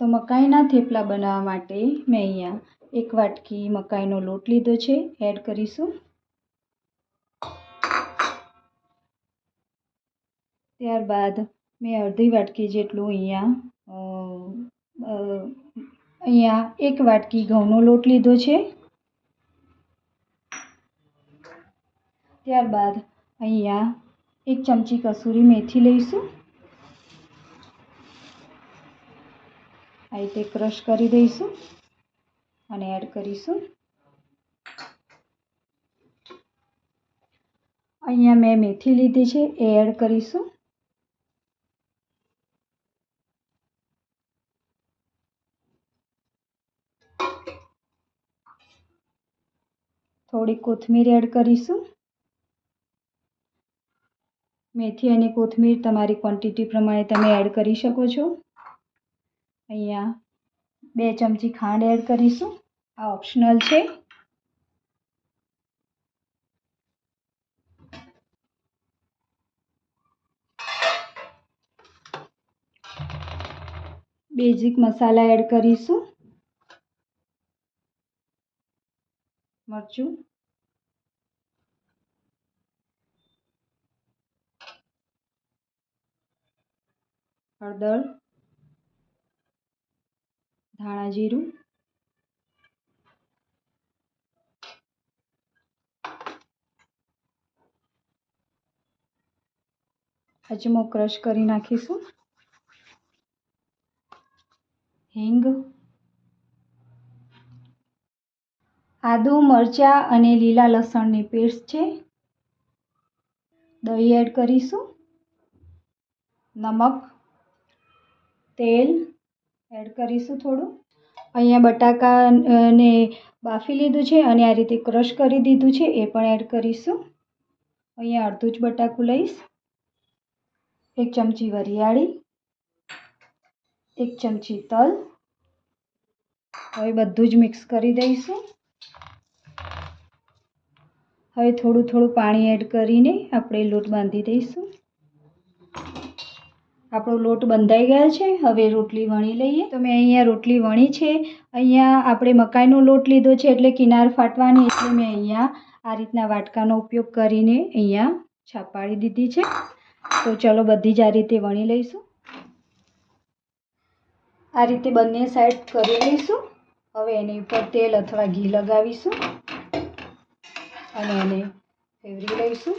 તો મકાઈના થેપલા બનાવવા માટે મેં અહીંયા એક વાટકી મકાઈનો લોટ લીધો છે. એડ કરીશું. ત્યારબાદ મેં અડધી વાટકી જેટલું અહીંયા અહીંયા એક વાટકી ઘઉંનો લોટ લીધો છે. ત્યારબાદ અહીંયા એક ચમચી કસૂરી મેથી લઈશું. આ રીતે ક્રશ કરી દઈશું અને એડ કરીશું. અહીંયા મેં મેથી લીધી છે, એ એડ કરીશું. થોડી કોથમીર એડ કરીશું. મેથી અને કોથમીર તમારી ક્વોન્ટિટી પ્રમાણે તમે એડ કરી શકો છો. અહીંયા બે ચમચી ખાંડ એડ કરીશું. આ ઓપ્શનલ છે. બેઝિક મસાલા એડ કરીશું. મરચું. હળદર. ધાણા જીરું. અજમો ક્રશ કરી નાખીશું. હિંગ. આદુ, મરચાં અને લીલા લસણની પેસ્ટ છે. દહીં એડ કરીશું. નમક, તેલ. એડ કરીશું થોડું. અહીંયા બટાકાને બાફી લીધું છે અને આ રીતે ક્રશ કરી દીધું છે એ પણ એડ કરીશું. અહીંયા અડધું જ બટાકું લઈશ. એક ચમચી વરિયાળી, એક ચમચી તલ. હવે બધું જ મિક્સ કરી દઈશું. હવે થોડું થોડું પાણી એડ કરીને આપણે લોટ બાંધી દઈશું. આપણો લોટ બંધાઈ ગયો છે. હવે રોટલી વણી લઈએ. તો મેં અહીંયા રોટલી વણી છે. અહીંયા આપણે મકાઈનો લોટ લીધો છે એટલે કિનાર ફાટવાની, એટલે મેં અહીંયા આ રીતના વાટકાનો ઉપયોગ કરીને અહીંયા છાપાડી દીધી છે. તો ચલો બધી જ આ રીતે વણી લઈશું. આ રીતે બંને સાઈડ કરી લઈશું. હવે એની ઉપર તેલ અથવા ઘી લગાવીશું. અને એને ફેવરી લઈશું.